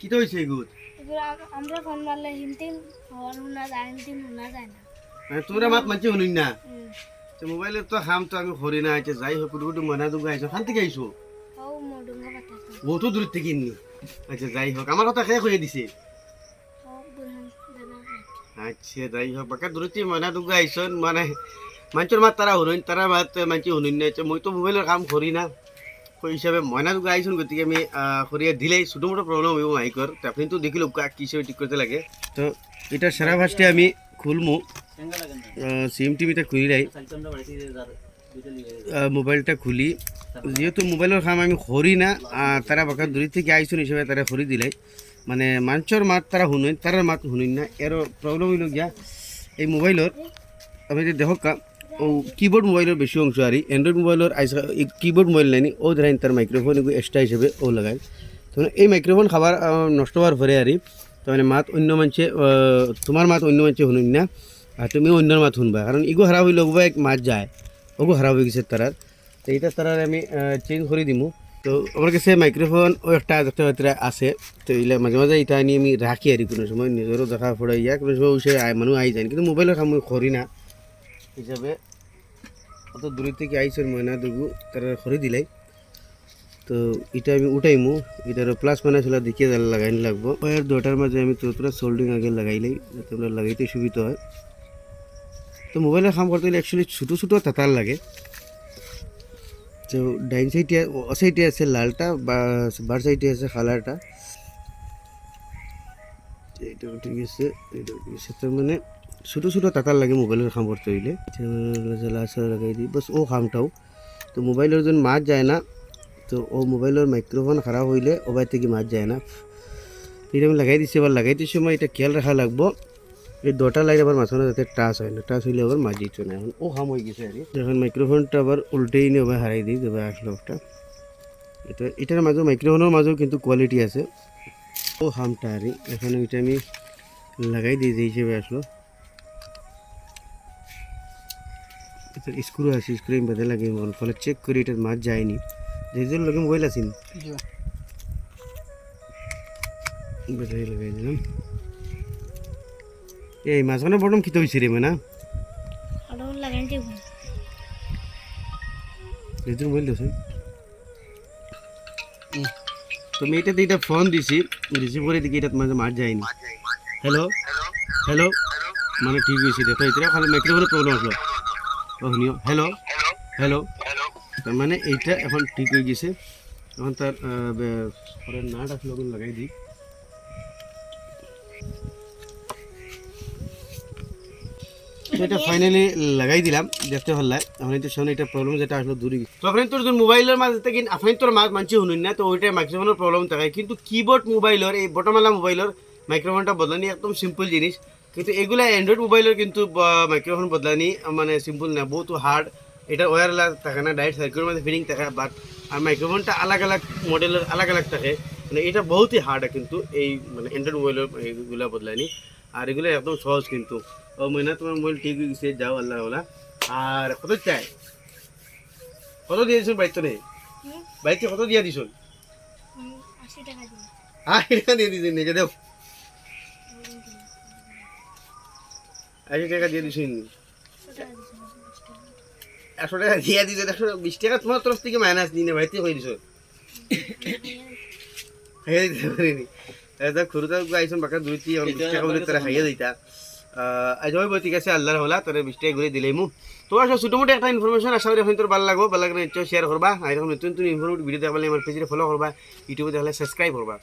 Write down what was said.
কিতা হয়েছে এগুলো আমরা ফোন মারলে হিমতিম হওয়ার যায় যায় না। মানে তোমরা মাত মানছি শুনুন না? তো মোবাইলের তো হাম তো আমি করি না আচ্ছা যাই হোক কুটু ময়না দুগা আইসো খান থেকে আইসো হও বহুতো দূর থেকে নি। আচ্ছা যাই হোক আমার কথা শেষ হয়ে দিছে। আচ্ছা যাই হোক বাকা দূরতে ময়না দুগা আইসন মানে মানুষের মাত তারা শুনুন তারা মাত মানছি শুনুন না মই তো মোবাইলের কাম করি না। সেই হিসাবে ময়না দুগা আইসন গতিকে আমি করিয়া দিলেই। ছোটো মোটো মাইকর তো আপনি তো দেখিল কি হিসেবে ঠিক করতে লাগে। তো এটা সারা ফার্স্টে আমি খুলমু। সিম টিভিটা খুলিলাই। আহ, মোবাইলটা খুলি। যেহেতু মোবাইলের কাম আমি করি না তারা বাকা দূরে থেকে আইসুন হিসেবে তারা করি দিলাই। মানে মানুষের মাত তারা শুনুন তারার মাত শুনুন না। এর প্রবলেম হইল গিয়া। এই মোবাইলের যে দেখো কিবোর্ড মোবাইলের বেশি অংশ আর এন্ড্রয়েড মোবাইলের কিবোর্ড মোবাইল নাইনি ও ধরেন তার মাইক্রোফোন এক্সট্রা হিসেবে ও লাগাই তো এই মাইক্রোফোন খাবার নষ্ট হওয়ার পরে আর তার মানে মাত অন্য মানুষে তোমার মাত অন্য মানুষে শুনুন না, আর তুমি অন্যর মাত শুনবা, কারণ ইগো হারা হইলে ওগুলো এক মাত যায়, ওগো হারা হয়ে গেছে তারার। তো এইটা তারার আমি চেঞ্জ করে দিমু। তো আমার কাছে মাইক্রোফোন ও একটা একটা একটা আছে, তো এইলে মাঝে মাঝে এটা আনি আমি রাখি আর কোনো সময়, নিজেরও দেখা পড়ে ইয়া কোনো সময় আয় মানুষ আই যায়, কিন্তু মোবাইলের কাম করি না। হিসাবে অত দূরের থেকে আইসের ময়না দুগু, তারা করে দিলাই। তো এটা আমি উঠাইমু এটার প্লাস মাইনাস হলে দেখিয়ে তাহলে লাগাই লাগবো। ওয়ার দুটার মাঝে আমি তোরা সোল্ডিং আগে লাগাইলাই, যাতে আমরা লাগাইতে সুবিধা হয়। তো মোবাইলের কাম করতে গেলে অ্যাকচুয়ালি ছোটো ছোটো তাতার লাগে। তো ডাইন সাইডে ও সাইডে আছে লালটা, বা বার সাইডে আছে কালারটা। এইটা ঠিক আছে এইটা ঠিক আছে তার মানে ছোটো ছোটো তাতার লাগে মোবাইলের কাম করতে হইলে। লাগাই দিই বাস ও কামটাও তো মোবাইলের যখন মাছ যায় না। তো ও মোবাইলের মাইক্রোফোন খারাপ হইলে ও বাইর থেকে মাছ যায় না। এটা আমি লাগাই দিচ্ছি আবার লাগাইতে সময় এটা খেয়াল রাখা লাগবো। এই দুটা লাইট আবার মাঝখানে যাতে টাচ হয় না। টাচ হইলে আবার মাঝিত না এখন। ও হাম হয়ে গেছে আর। যখন মাইক্রোফোনটা আবার উল্টেই নিয়ে আবার হারাই দিই তবে আসলো একটা। এটা, এটার মাঝেও, মাইক্রোফোনের মাঝেও কিন্তু কোয়ালিটি আছে। ও হামটা আর। এখন এটা আমি লাগাই দিই যে আসলো। স্ক্রু আছে স্ক্রু বাদে লাগে মন ফলে চেক করি এটার মাছ যায়নি। যেজন লগে মোবাইল আছে। ব্যাটারি লাগাই দিলাম। এই মাঝখানে বটম খিতে হয়েছে রে মানে? দিব। মোবাইল দিয়েছেন তুমি এটাতে এটা ফোন দিছি। রিসিভ করে দেখি এটা মাঝে মাছ যায়নি। হ্যালো হ্যালো মানে ঠিক হয়েছে দেখো এটা খালি মাইক্রোফোনের প্রবলেম আসলো। শুনিও হ্যালো হ্যালো তার মানে এইটা এখন ঠিক হয়ে গেছে। এখন তার আহ, বে- পরে নাট আসলে ওগুলো লাগাই দিই। এটা ফাইনালি লাগাই দিলাম দেখতে ভালো লাগে। এখন তো সামনে এটা প্রবলেম যেটা আসলো দূরে। গেছে তো আপনি তোর মোবাইলের মাঝে থেকে আপনি তোর মানছি শুনুন না তো ওইটা মাইক্রোফোনের প্রবলেম থাকে। কিন্তু কিবোর্ড মোবাইলের এই বটমালা মোবাইলের মাইক্রোফোনটা বদলানি একদম সিম্পল জিনিস। কিন্তু এগুলা অ্যান্ড্রয়েড মোবাইলের কিন্তু মাইক্রোফোন বদলানি মানে সিম্পল না বহুত হার্ড এটা ওয়ার থাকে না ডাইরেক্ট সার্কিটের মধ্যে ফিটিং থাকে বাট আর মাইক্রোফোনটা আলাগ আলাগ মডেলের আলাগ আলাগ থাকে। মানে এটা বহুতই হার্ড কিন্তু এই মানে অ্যান্ড্রয়েড মোবাইলের এইগুলা বদলানি আর এগুলো একদম সহজ কিন্তু। ও মহিনা তোমার মোবাইল ঠিক হয়ে যাও আল্লাহ আর কত চাই? কত দিয়ে দিছুন বাইতে নেই? বাইতে কত দিয়ে হুম, আশি টাকা দিয়ে। দিছুন নিজে দেও আশি টাকা দিয়ে দিছুন একশো টাকা দিয়ে দিছো একশো বিশ টাকা তোমার তরফ থেকে মাইনাস নিয়ে বাইতে হয়ে দিছো। খাইয়ে দিতে পারিনি এটা খুরুতা আইসন বাকা দুই তিন বিশ টাকা বলে তারা খাইয়ে দিতা। আজ ঠিক আছে আল্লাহর হলা তোর বিশ টাকা ঘুরে দিলেই মু। তো আসলে ছোটো মোটো একটা ইনফরমেশন আশা করি এখন তোর ভালো লাগবো। ভালো লাগলে শেয়ার করবা। আর এরকম নতুন নতুন ইনফরমেটিভ ভিডিও দেখলে আমার পেজে ফলো করবা। ইউটিউবে দেখলে সাবস্ক্রাইব করবা।